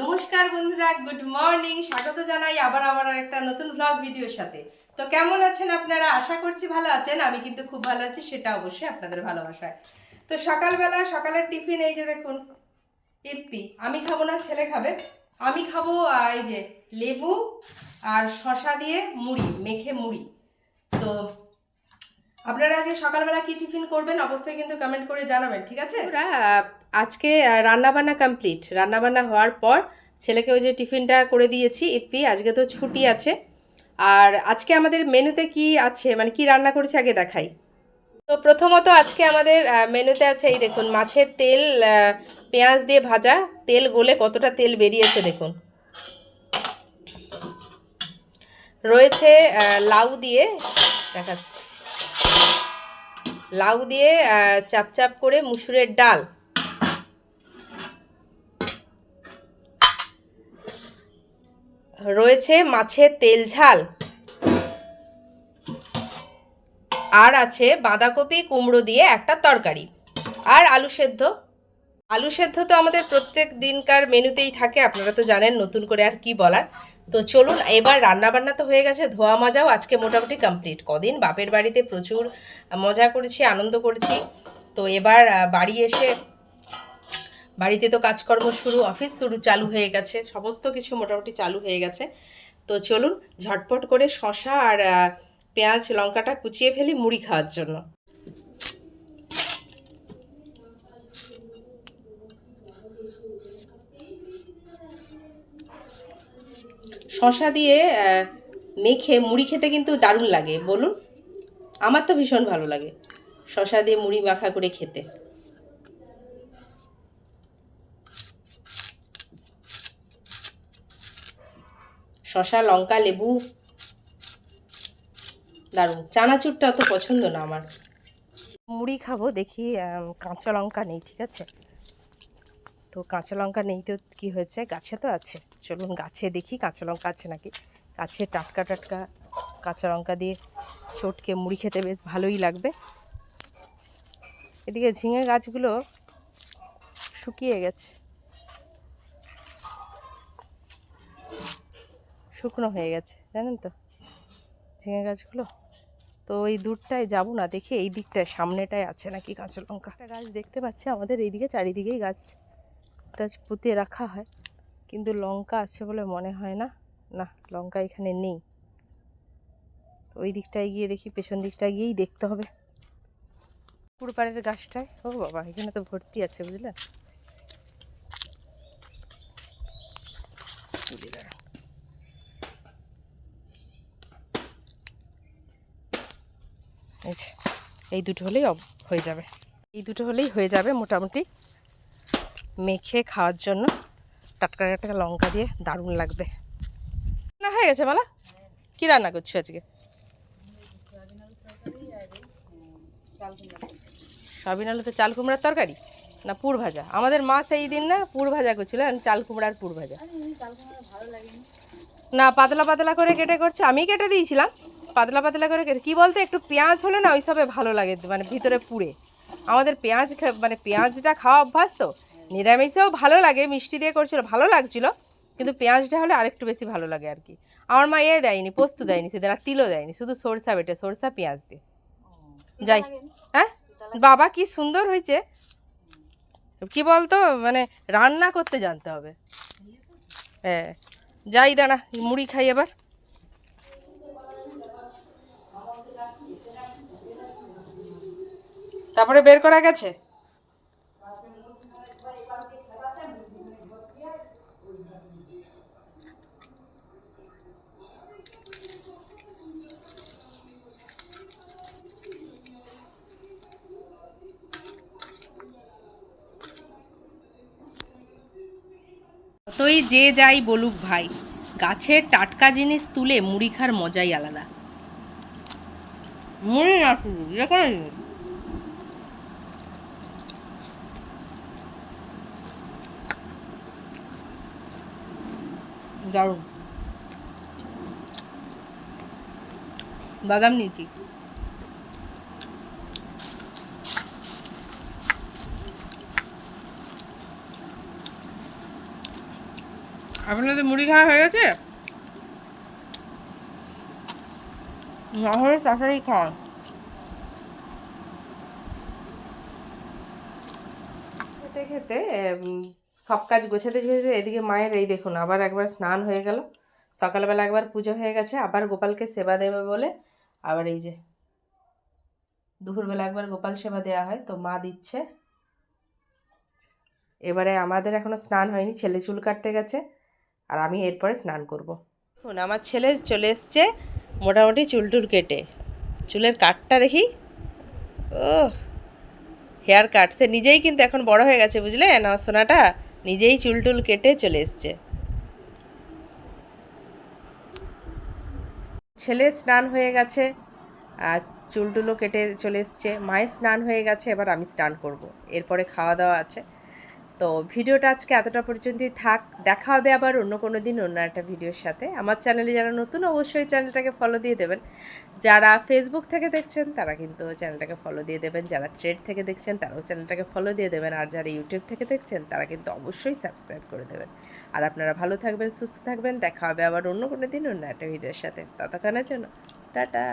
নমস্কার বন্ধুরা good morning স্বাগত জানাই আবার আমার একটা নতুন ভ্লগ ভিডিওর সাথে। তো কেমন আছেন আপনারা? আশা করছি ভালো আছেন। আমি কিন্তু খুব ভালো আছি, সেটা অবশ্যই আপনাদের ভালোবাসায়। তো সকালবেলা সকালের টিফিন, এই যে দেখুন ইপ্পি আমি খাব না, ছেলে খাবে। আমি খাব এই যে লেবু আর শশা দিয়ে মুড়ি, মেখে মুড়ি। তো আপনারা আজকে সকালবেলা কি টিফিন করবেন অবশ্যই কিন্তু কমেন্ট করে জানাবেন, ঠিক আছে? আজকে রান্নাবান্না কমপ্লিট রান্নাবান্না হওয়ার পর ছেলেকে ওই যে টিফিনটা করে দিয়েছি ইপ্পি আজকে তো ছুটি আছে। আর আজকে আমাদের মেনুতে কি আছে? মানে কি রান্না করেছি আগে দেখাই। তো প্রথমত আজকে আমাদের মেনুতে আছে এই দেখুন, মাছের তেল পেঁয়াজ দিয়ে ভাজা। তেল গলে কতটা তেল বেরিয়েছে দেখুন। রয়েছে লাউ দিয়ে দেখাচ্ছি। লাউ দিয়ে চাপ চাপ করে মুসুরের ডাল। রয়েছে মাছের তেল ঝাল। আর আছে বাঁধাকপি, কুমড়ো দিয়ে একটা তরকারি। আর আলু সেদ্ধ। আলু সেদ্ধ তো আমাদের প্রত্যেক দিনকার মেনুতেই থাকে, আপনারা তো জানেন নতুন করে আর কি বলার। তো চলুন, এবার রান্না বান্না তো হয়ে গেছে, ধোয়া মজাও আজকে মোটামুটি কমপ্লিট কদিন বাপের বাড়িতে প্রচুর মজা করেছি, আনন্দ করেছি। তো এবার বাড়ি এসে, বাড়িতে তো কাজকর্ম শুরু, অফিস শুরু, চালু হয়ে গেছে, সমস্ত কিছু মোটামুটি চালু হয়ে গেছে। তো চলুন, ঝটপট করে শশা আর পেঁয়াজ, লঙ্কাটা কুচিয়ে ফেলি মুড়ি খাওয়ার জন্য। শশা দিয়ে মেখে মুড়ি খেতে কিন্তু দারুণ লাগে, বলুন? আমার তো ভীষণ ভালো লাগে শশা দিয়ে মুড়ি মাখা করে খেতে। শশা, লঙ্কা, লেবু, দারুণ। চানাচুরটা অত পছন্দ না আমার। মুড়ি খাব, দেখি কাঁচা লঙ্কা নেই, ঠিক আছে? তো কাঁচা লঙ্কা নেই তো কী হয়েছে? গাছে তো আছে। চলুন গাছে দেখি কাঁচা লঙ্কা আছে নাকি? গাছে টাটকা টাটকা কাঁচা লঙ্কা দিয়ে চটকে মুড়ি খেতে বেশ ভালোই লাগবে। এদিকে ঝিঙে গাছগুলো শুকিয়ে গেছে। শুকনো হয়ে গেছে, জানেন তো? ঝিঙে গাছগুলো। তো এই দূরটায় যাব না, দেখি এই দিকটায়, সামনেটায় আছে নাকি কাঁচা লঙ্কা? গাছ দেখতে পাচ্ছি, আমাদের এইদিকে, চারিদিকেই গাছ। গাছ পুঁতে রাখা হয়। কিন্তু লঙ্কা আছে বলে মনে হয় না। না, লঙ্কা এখানে নেই। তো ওই দিকটায় গিয়ে দেখি, পেছন দিকটায় গিয়েই দেখতে হবে। পুরপাড়ের গাছটায়। ও বাবা, এখানে তো ভর্তি আছে বুঝলেন এই দুটো হলেই হয়ে যাবে। এই দুটো হলেই হয়ে যাবে মোটামুটি। মেখে খাওয়ার জন্য টাটকা টাটকা লঙ্কা দিয়ে দারুণ লাগবে। না হয়ে গেছে মালা? কী রান্না করছ আজকে? সয়াবিন আলুতে চাল কুমড়ার তরকারি না পুর ভাজা? আমাদের মা সেই দিন না পুর ভাজা করছিল চাল কুমড়ার পুর ভাজা। না, পাতলা পাতলা করে কেটে করছে, আমি কেটে দিয়েছিলাম। পাতলা পাতলা করে কেটে কী বলতে, একটু পেঁয়াজ হলে না ওইসবে ভালো লাগে মানে ভিতরে পুড়ে। আমাদের পেঁয়াজ মানে পেঁয়াজটা খাওয়া অভ্যাস তো নিরামিষেও ভালো লাগে মিষ্টি দিয়ে করছিল ভালো লাগছিল কিন্তু পেঁয়াজটা হলে আরেকটু বেশি ভালো লাগে আর কি। আমার মা এ দেয়নি পোস্ত দেয়নি সেদিন আর তিলও দেয়নি শুধু সরষা বেটে সরষা পেঁয়াজ দিয়ে। যাই। হ্যাঁ? বাবা কি সুন্দর হয়েছে। কি বলতো মানে রান্না করতে জানতে হবে। হ্যাঁ। যাই দাঁড়া মুড়ি খাই এবার। তারপরে বের করা গেছে? যতই যে যাই বলুক ভাই, গাছের টাটকা জিনিস তুলে মুড়ি খার মজাই আলাদা। মুড়ি না শুধু যে কোনো জিনিস দারুণ। বাদাম নিয়েছি। আপনাদের মুড়ি খাওয়া হয়ে গেছে? না তাড়াতাড়ি খাওয়া খেতে খেতে সব কাজ গোছাতে গোছাতে এদিকে মায়ের এই দেখুন, আবার একবার স্নান হয়ে গেল। সকালবেলা একবার পুজো হয়ে গেছে, আবার গোপালকে সেবা দেবে বলে। আবার এই যে, দুপুরবেলা একবার গোপাল সেবা দেওয়া হয়, তো মা দিচ্ছে। এবারে আমাদের এখনও স্নান হয়নি, ছেলে চুল কাটতে গেছে। আর আমি এরপরে স্নান করব। দেখুন আমার ছেলে চলে এসছে মোটামুটি চুল টুল কেটে। চুলের কাটটা দেখি। ও হেয়ার কাট। সে নিজেই কিন্তু এখন বড় হয়ে গেছে, বুঝলে? আমার সোনাটা নিজেই চুল টুল কেটে চলে এসছে। ছেলে স্নান হয়ে গেছে, আর চুল টুলও কেটে চলে এসছে। মায়ের স্নান হয়ে গেছে, এবার আমি স্নান করব। এরপরে খাওয়া দাওয়া আছে। তো ভিডিওটা আজকে এতটা পর্যন্তই থাক, দেখা হবে আবার অন্য কোনো দিন, অন্য একটা ভিডিওর সাথে। আমার চ্যানেলে যারা নতুন, অবশ্যই চ্যানেলটাকে ফলো দিয়ে দেবেন। যারা ফেসবুক থেকে দেখছেন, তারা কিন্তু চ্যানেলটাকে ফলো দিয়ে দেবেন। যারা থ্রেড থেকে দেখছেন, তারাও চ্যানেলটাকে ফলো দিয়ে দেবেন। আর যারা ইউটিউব থেকে দেখছেন, তারা কিন্তু অবশ্যই সাবস্ক্রাইব করে দেবেন। আর আপনারা ভালো থাকবেন, সুস্থ থাকবেন। দেখা হবে আবার অন্য কোনো দিন, অন্য একটা ভিডিওর সাথে। ততক্ষণের জন্য, টাটা।